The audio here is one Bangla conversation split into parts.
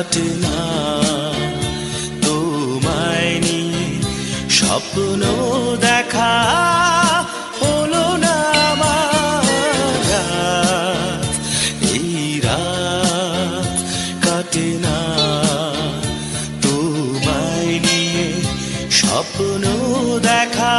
কাটে না তোমায় নিয়ে স্বপ্ন দেখা হলো না আমার। এই রাত কাটে না তোমায় নিয়ে স্বপ্ন দেখা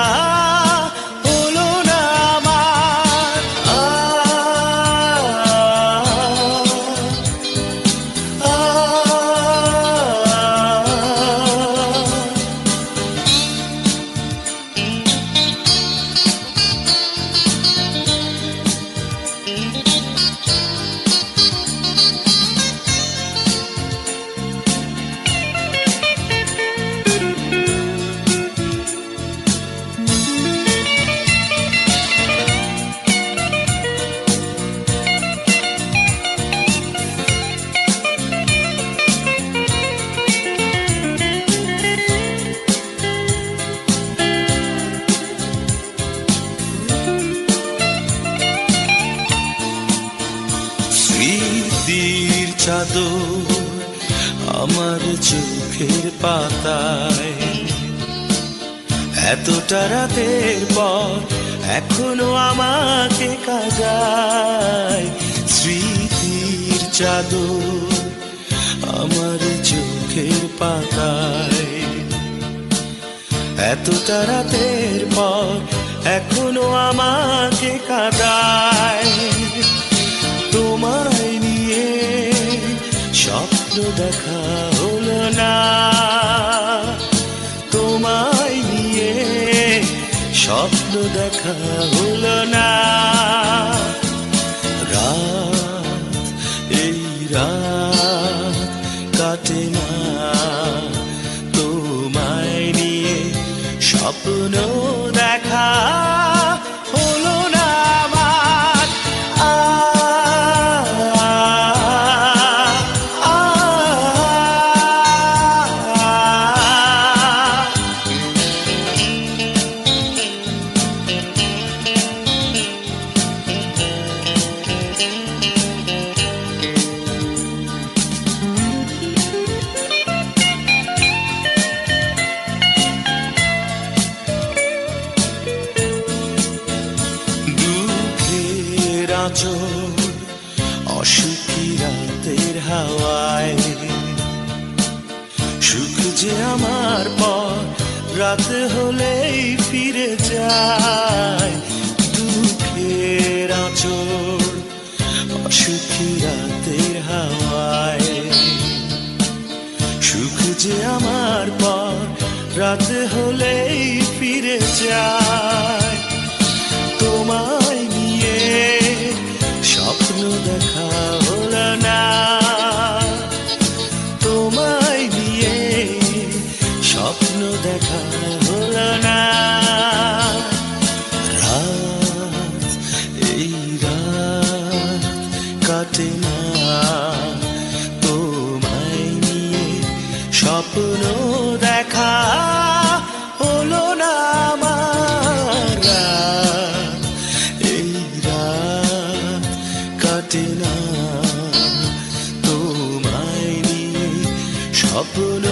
চাদর আমার চোখের পাতায়। এতটা রাতের পর এখনও আমাকে কাজায় স্মৃতির চাদর আমার চোখের পাতায়। এতটা রাতের পর এখনও আমাকে কাদায় নিয়ে স্বপ্ন দেখা হলো না। তোমায় নিয়ে স্বপ্ন দেখা হলো না। রাত, এই রাত কাটে না। তোমায় নিয়ে স্বপ্ন দেখা আচর অসুখী রাতের হাওয়ায়। সুখ যে আমার পর, রাত হলেই ফিরে যায়। দুঃখের আচর অসুখী রাতের হাওয়ায়। সুখ যে আমার পর, রাত হলেই ফিরে যায়। স্বপ্ন দেখা হলো না আমার এই রাত কাটে না। তোমায় নিয়ে স্বপ্ন